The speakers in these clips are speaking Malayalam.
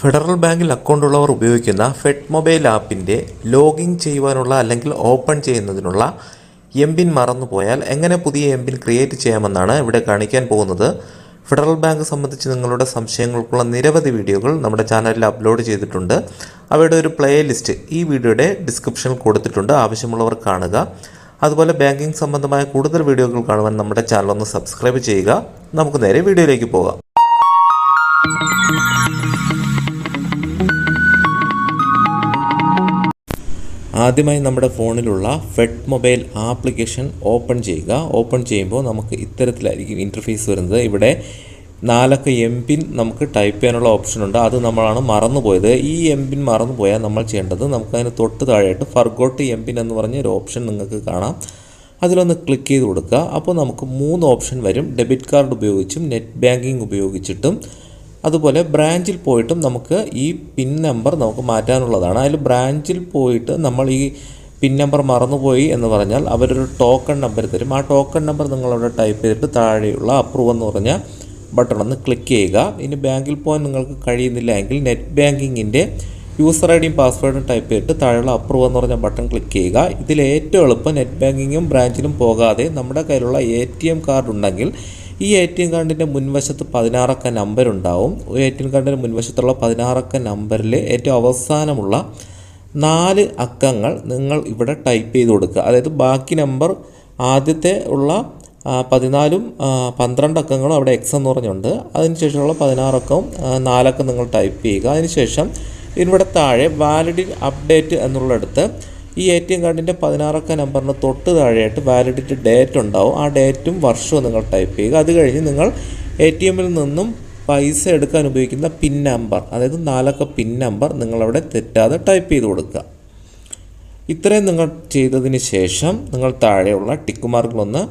ഫെഡറൽ ബാങ്കിൽ അക്കൗണ്ട് ഉള്ളവർ ഉപയോഗിക്കുന്ന ഫെഡ് മൊബൈൽ ആപ്പിന്റെ ലോഗിൻ ചെയ്യുവാനുള്ള അല്ലെങ്കിൽ ഓപ്പൺ ചെയ്യുന്നതിനുള്ള എം പിൻ മറന്നുപോയാൽ എങ്ങനെ പുതിയ എം പിൻ ക്രിയേറ്റ് ചെയ്യാമെന്നാണ് ഇവിടെ കാണിക്കാൻ പോകുന്നത്. ഫെഡറൽ ബാങ്ക് സംബന്ധിച്ച് നിങ്ങളുടെ സംശയങ്ങൾക്കുള്ള നിരവധി വീഡിയോകൾ നമ്മുടെ ചാനലിൽ അപ്ലോഡ് ചെയ്തിട്ടുണ്ട്. അവയുടെ ഒരു പ്ലേലിസ്റ്റ് ഈ വീഡിയോയുടെ ഡിസ്ക്രിപ്ഷനിൽ കൊടുത്തിട്ടുണ്ട്. ആവശ്യമുള്ളവർ കാണുക. അതുപോലെ ബാങ്കിങ് സംബന്ധമായ കൂടുതൽ വീഡിയോകൾ കാണുവാൻ നമ്മുടെ ചാനൽ ഒന്ന് സബ്സ്ക്രൈബ് ചെയ്യുക. നമുക്ക് നേരെ വീഡിയോയിലേക്ക് പോകാം. ആദ്യമായി നമ്മുടെ ഫോണിലുള്ള ഫെഡ് മൊബൈൽ ആപ്ലിക്കേഷൻ ഓപ്പൺ ചെയ്യുക. ഓപ്പൺ ചെയ്യുമ്പോൾ നമുക്ക് ഇത്തരത്തിലായിരിക്കും ഇന്റർഫേസ് വരുന്നത്. ഇവിടെ നാലക്ക എം പിൻ നമുക്ക് ടൈപ്പ് ചെയ്യാനുള്ള ഓപ്ഷൻ ഉണ്ട്. അത് നമ്മളാണ് മറന്നുപോയത്. ഈ എം പിൻ മറന്നുപോയാൽ നമ്മൾ ചെയ്യേണ്ടത് നമുക്കതിന് തൊട്ട് താഴെയായിട്ട് ഫർഗോട്ട് എം പിൻ എന്ന് പറഞ്ഞ ഒരു ഓപ്ഷൻ നിങ്ങൾക്ക് കാണാം. അതിലൊന്ന് ക്ലിക്ക് ചെയ്ത് കൊടുക്കുക. അപ്പോൾ നമുക്ക് മൂന്ന് ഓപ്ഷൻ വരും. ഡെബിറ്റ് കാർഡ് ഉപയോഗിച്ചും നെറ്റ് ബാങ്കിങ് ഉപയോഗിച്ചിട്ടും. അതുപോലെ ബ്രാഞ്ചിൽ പോയിട്ടും നമുക്ക് ഈ പിൻ നമ്പർ നമുക്ക് മാറ്റാനുള്ളതാണ്. അതിൽ ബ്രാഞ്ചിൽ പോയിട്ട് നമ്മൾ ഈ പിൻ നമ്പർ മറന്നുപോയി എന്ന് പറഞ്ഞാൽ അവരൊരു ടോക്കൺ നമ്പർ തരും. ആ ടോക്കൺ നമ്പർ നിങ്ങളവിടെ ടൈപ്പ് ചെയ്തിട്ട് താഴെയുള്ള അപ്രൂവ് എന്ന് പറഞ്ഞ ബട്ടൺ ഒന്ന് ക്ലിക്ക് ചെയ്യുക. ഇനി ബാങ്കിൽ പോകാൻ നിങ്ങൾക്ക് കഴിയുന്നില്ല എങ്കിൽ നെറ്റ് ബാങ്കിങ്ങിന്റെ യൂസർ ഐ ഡിയും പാസ്വേഡും ടൈപ്പ് ചെയ്തിട്ട് താഴെയുള്ള അപ്രൂവ് എന്ന് പറഞ്ഞ ബട്ടൺ ക്ലിക്ക് ചെയ്യുക. ഇതിൽ ഏറ്റവും എളുപ്പം നെറ്റ് ബാങ്കിങ്ങും ബ്രാഞ്ചിലും പോകാതെ നമ്മുടെ കയ്യിലുള്ള എ ടി എം കാർഡ് ഉണ്ടെങ്കിൽ ഈ എ ടി എം കാർഡിന്റെ മുൻവശത്ത് പതിനാറക്ക നമ്പർ ഉണ്ടാവും. എ ടി എം കാർഡിന്റെ മുൻവശത്തുള്ള പതിനാറക്ക നമ്പറിൽ ഏറ്റവും അവസാനമുള്ള നാല് അക്കങ്ങൾ നിങ്ങൾ ഇവിടെ ടൈപ്പ് ചെയ്ത് കൊടുക്കുക. അതായത് ബാക്കി നമ്പർ ആദ്യത്തെ ഉള്ള പതിനാലും പന്ത്രണ്ട് അക്കങ്ങളും അവിടെ എക്സ് എന്ന് പറഞ്ഞുണ്ട്. അതിനുശേഷമുള്ള പതിനാറക്കവും നാലക്കം നിങ്ങൾ ടൈപ്പ് ചെയ്യുക. അതിനുശേഷം ഇവിടെ താഴെ വാലിഡിൻ അപ്ഡേറ്റ് എന്നുള്ളിടത്ത് ഈ എ ടി എം കാർഡിന്റെ പതിനാറക്ക നമ്പറിന് തൊട്ട് താഴെയായിട്ട് വാലിഡിറ്റി ഡേറ്റ് ഉണ്ടാവും. ആ ഡേറ്റും വർഷവും നിങ്ങൾ ടൈപ്പ് ചെയ്യുക. അത് കഴിഞ്ഞ് നിങ്ങൾ എ ടി എമ്മിൽ നിന്നും പൈസ എടുക്കാൻ ഉപയോഗിക്കുന്ന പിൻ നമ്പർ അതായത് നാലക്ക പിൻ നമ്പർ നിങ്ങളവിടെ തെറ്റാതെ ടൈപ്പ് ചെയ്ത് കൊടുക്കുക. ഇത്രയും നിങ്ങൾ ചെയ്തതിന് ശേഷം നിങ്ങൾ താഴെയുള്ള ടിക്ക് മാർക്കിലൊന്ന്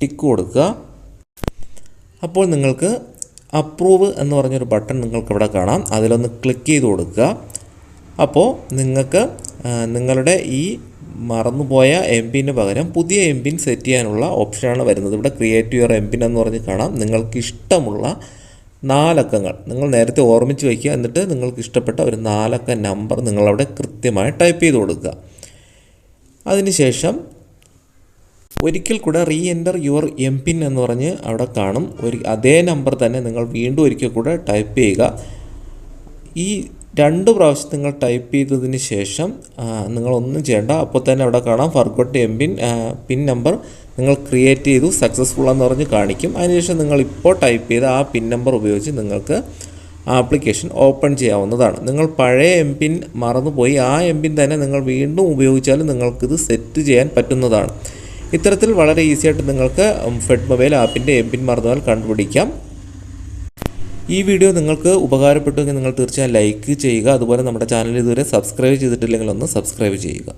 ടിക്ക് കൊടുക്കുക. അപ്പോൾ നിങ്ങൾക്ക് അപ്രൂവ് എന്ന് പറഞ്ഞൊരു ബട്ടൺ നിങ്ങൾക്ക് ഇവിടെ കാണാം. അതിലൊന്ന് ക്ലിക്ക് ചെയ്ത് കൊടുക്കുക. അപ്പോൾ നിങ്ങൾക്ക് നിങ്ങളുടെ ഈ മറന്നുപോയ എം പിന് പകരം പുതിയ എം പിൻ സെറ്റ് ചെയ്യാനുള്ള ഓപ്ഷനാണ് വരുന്നത്. ഇവിടെ ക്രിയേറ്റ് യുവർ എം പിൻ എന്ന് പറഞ്ഞ് കാണാം. നിങ്ങൾക്ക് ഇഷ്ടമുള്ള നാലക്കങ്ങൾ. നിങ്ങൾ നേരത്തെ ഓർമ്മിച്ച് വയ്ക്കുക എന്നിട്ട് നിങ്ങൾക്ക് ഇഷ്ടപ്പെട്ട ഒരു നാലക്ക നമ്പർ നിങ്ങളവിടെ കൃത്യമായി ടൈപ്പ് ചെയ്ത് കൊടുക്കുക. അതിനുശേഷം ഒരിക്കൽ കൂടെ re enter your M PIN എന്ന് പറഞ്ഞ് അവിടെ കാണും. ഒരു അതേ നമ്പർ തന്നെ നിങ്ങൾ വീണ്ടും ഒരിക്കൽ കൂടെ ടൈപ്പ് ചെയ്യുക. ഈ രണ്ട് പ്രാവശ്യം നിങ്ങൾ ടൈപ്പ് ചെയ്തതിന് ശേഷം നിങ്ങളൊന്നും ചെയ്യേണ്ട. അപ്പോൾ തന്നെ അവിടെ കാണാം. Forgot M PIN PIN number നിങ്ങൾ ക്രിയേറ്റ് ചെയ്തു സക്സസ്ഫുൾ എന്ന് പറഞ്ഞ് കാണിക്കും. അതിനുശേഷം നിങ്ങൾ ഇപ്പോൾ ടൈപ്പ് ചെയ്ത ആ പിൻ നമ്പർ ഉപയോഗിച്ച് നിങ്ങൾക്ക് ആപ്ലിക്കേഷൻ ഓപ്പൺ ചെയ്യാവുന്നതാണ്. നിങ്ങൾ പഴയ എം പിൻ മറന്നുപോയി. ആ എം പിൻ തന്നെ നിങ്ങൾ വീണ്ടും ഉപയോഗിച്ചാലും നിങ്ങൾക്കിത് സെറ്റ് ചെയ്യാൻ പറ്റുന്നതാണ്. ഇത്തരത്തിൽ വളരെ ഈസിയായിട്ട് നിങ്ങൾക്ക് ഫെഡ് മൊബൈൽ ആപ്പിന്റെ എം പിൻ മറന്നാൽ കണ്ടുപിടിക്കാം. ഈ വീഡിയോ നിങ്ങൾക്ക് ഉപകാരപ്പെട്ടുവെങ്കിൽ നിങ്ങൾ തീർച്ചയായും ലൈക്ക് ചെയ്യുക. അതുപോലെ നമ്മുടെ ചാനൽ ഇതുവരെ സബ്സ്ക്രൈബ് ചെയ്തിട്ടില്ലെങ്കിൽ ഒന്ന് സബ്സ്ക്രൈബ് ചെയ്യുക.